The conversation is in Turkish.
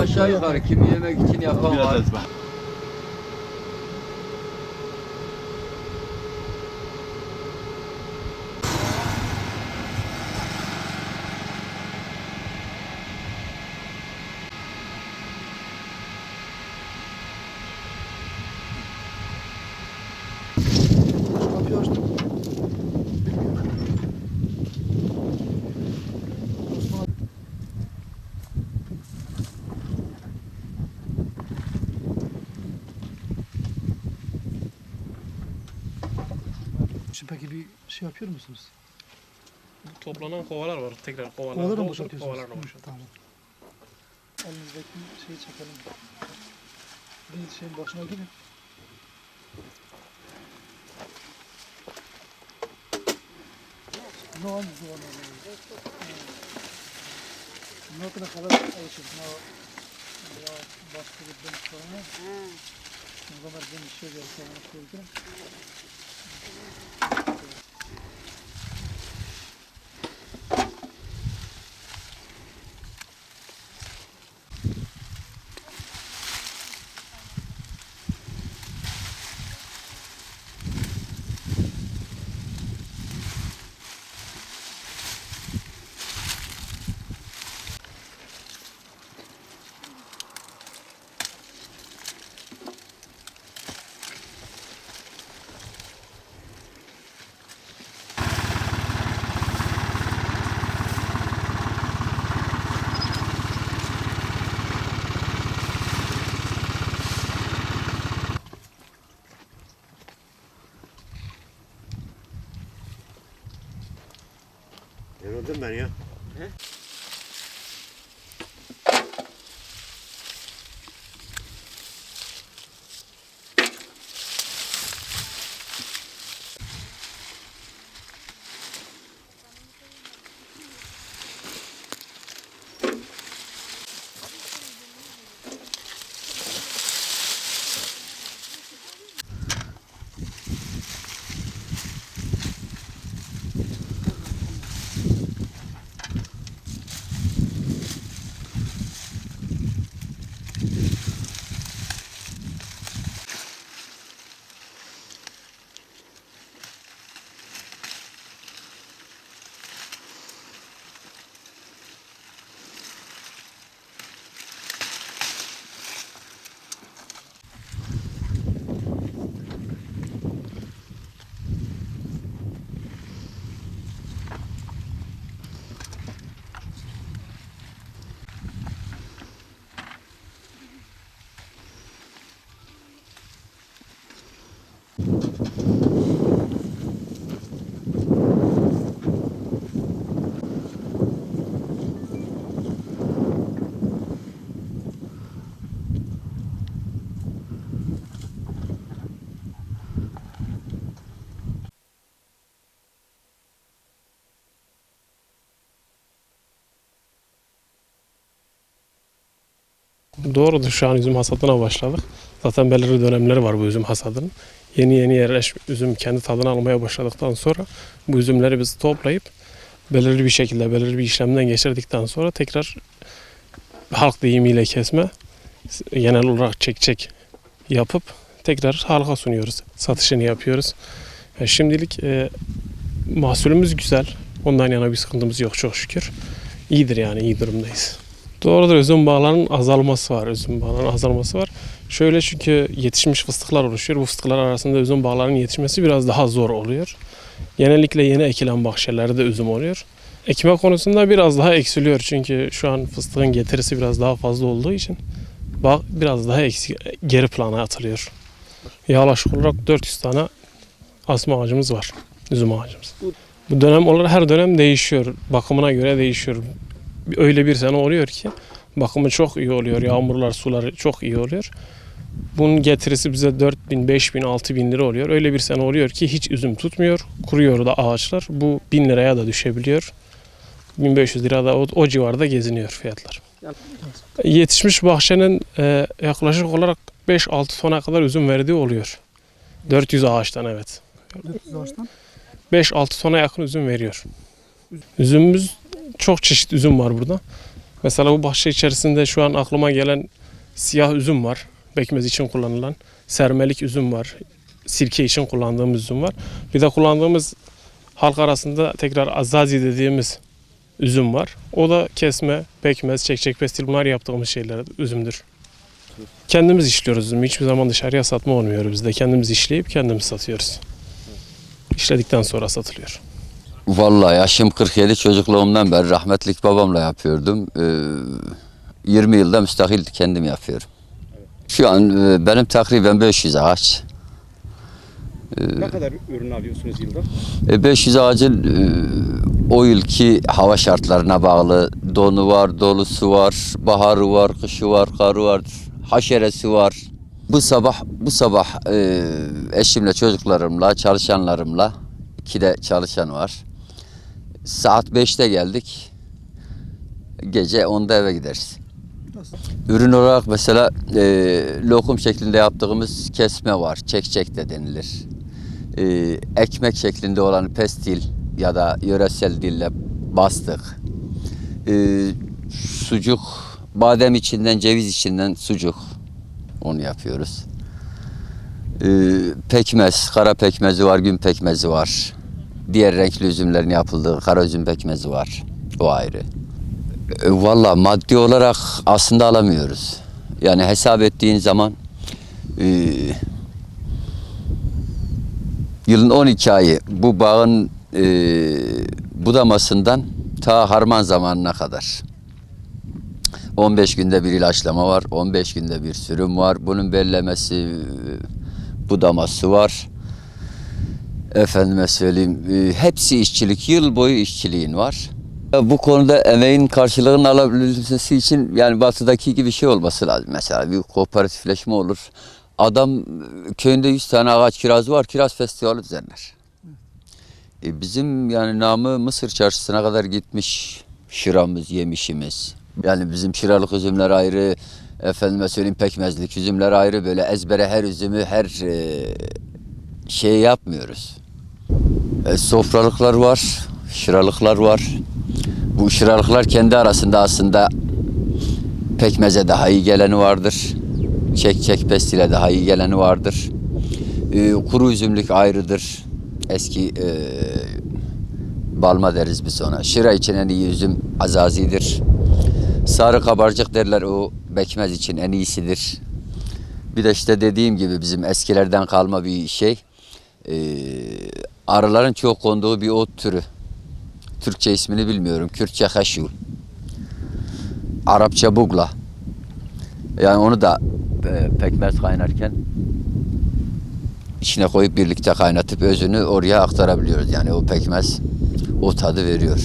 Aşağı yukarı kimi yemek için yapan var. Peki bir şey yapıyor musunuz? Toplanan kovalar var. Tekrar kovalar. Kovaları mı boşaltıyorsunuz? Kovalarla Hı, boşaltıyoruz. Tamam. Elinizdeki şeyi çekelim. Bir şeyin başına gidin. Ne olmuş bu ana? Ne kadar kadar alışır. Ne ya başka bir ben sonra. Ne kadar bir şey gelse onu 这么大 Thank you. Doğrudur şu an üzüm hasadına başladık. Zaten belirli dönemleri var bu üzüm hasadının. Yeni yeni yerleş üzüm kendi tadını almaya başladıktan sonra bu üzümleri biz toplayıp belirli bir şekilde belirli bir işlemden geçirdikten sonra tekrar halk deyimiyle kesme genel olarak çek çek yapıp tekrar halka sunuyoruz. Satışını yapıyoruz. E, şimdilik e, mahsulümüz güzel. Ondan yana bir sıkıntımız yok çok şükür. İyidir yani iyi durumdayız. Doğrudur üzüm bağlarının azalması var. Üzüm bağlarının azalması var. Şöyle çünkü yetişmiş fıstıklar oluşuyor. Bu fıstıklar arasında üzüm bağlarının yetişmesi biraz daha zor oluyor. Genellikle yeni ekilen bahçelerde üzüm oluyor. Ekme konusunda biraz daha eksiliyor çünkü şu an fıstığın getirisi biraz daha fazla olduğu için bağ biraz daha eksik, geri plana atılıyor. Yaklaşık olarak 400 tane asma ağacımız var. Üzüm ağacımız. Bu dönem olarak her dönem değişiyor. Bakımına göre değişiyor öyle bir sene oluyor ki bakımı çok iyi oluyor. Yağmurlar, sular çok iyi oluyor. Bunun getirisi bize 4 bin, 5 bin, 6 bin lira oluyor. Öyle bir sene oluyor ki hiç üzüm tutmuyor. Kuruyor da ağaçlar. Bu 1000 liraya da düşebiliyor. 1500 lira da o, o civarda geziniyor fiyatlar. Yetişmiş bahçenin e, yaklaşık olarak 5-6 tona kadar üzüm verdiği oluyor. 400 ağaçtan evet. 400 ağaçtan. 5-6 tona yakın üzüm veriyor. Üzümümüz çok çeşit üzüm var burada. Mesela bu bahçe içerisinde şu an aklıma gelen siyah üzüm var. Pekmez için kullanılan. Sermelik üzüm var. Sirke için kullandığımız üzüm var. Bir de kullandığımız halk arasında tekrar azazi dediğimiz üzüm var. O da kesme, pekmez, çekçek, pestil bunlar yaptığımız şeyler üzümdür. Kendimiz işliyoruz üzümü. Hiçbir zaman dışarıya satma olmuyor bizde. Kendimiz işleyip kendimiz satıyoruz. İşledikten sonra satılıyor. Vallahi yaşım 47 çocukluğumdan beri rahmetlik babamla yapıyordum. Ee, 20 yılda müstakil kendim yapıyorum. Şu an e, benim takriben 500 ağaç. Ne kadar ürün alıyorsunuz yılda? E, 500 ağacın e, o yılki hava şartlarına bağlı donu var, dolusu var, baharı var, kışı var, karı var, haşeresi var. Bu sabah bu sabah e, eşimle, çocuklarımla, çalışanlarımla iki de çalışan var. Saat 5'te geldik. Gece 10'da eve gideriz. Nasıl? Ürün olarak mesela e, lokum şeklinde yaptığımız kesme var. Çekçek de denilir. E, ekmek şeklinde olan pestil ya da yöresel dille bastık. E, sucuk, badem içinden, ceviz içinden sucuk. Onu yapıyoruz. E, pekmez, kara pekmezi var, gün pekmezi var. Diğer renkli üzümlerin yapıldığı kara üzüm pekmezi var. O ayrı. E, Valla maddi olarak aslında alamıyoruz. Yani hesap ettiğin zaman e, yılın 12 ayı bu bağın e, budamasından ta harman zamanına kadar. 15 günde bir ilaçlama var, 15 günde bir sürüm var. Bunun bellemesi, e, budaması var. Efendime söyleyeyim, e, hepsi işçilik, yıl boyu işçiliğin var. Bu konuda emeğin karşılığının alabilmesi için yani batıdaki gibi şey olması lazım. Mesela bir kooperatifleşme olur. Adam e, köyünde 100 tane ağaç kirazı var, kiraz festivali düzenler. E bizim yani namı Mısır çarşısına kadar gitmiş şıramız, yemişimiz. Yani bizim şıralık üzümler ayrı, efendime söyleyeyim pekmezlik üzümler ayrı böyle ezbere her üzümü her e, şey yapmıyoruz. E, sofralıklar var, şıralıklar var. Bu şıralıklar kendi arasında aslında pekmeze daha iyi geleni vardır. Çek çek pestile daha iyi geleni vardır. E, kuru üzümlük ayrıdır. Eski e, balma deriz biz ona. Şıra için en iyi üzüm azazidir. Sarı kabarcık derler o pekmez için en iyisidir. Bir de işte dediğim gibi bizim eskilerden kalma bir şey. E, arıların çok konduğu bir ot türü. Türkçe ismini bilmiyorum. Kürtçe haşu. Arapça bugla. Yani onu da e, pekmez kaynarken içine koyup birlikte kaynatıp özünü oraya aktarabiliyoruz. Yani o pekmez o tadı veriyor.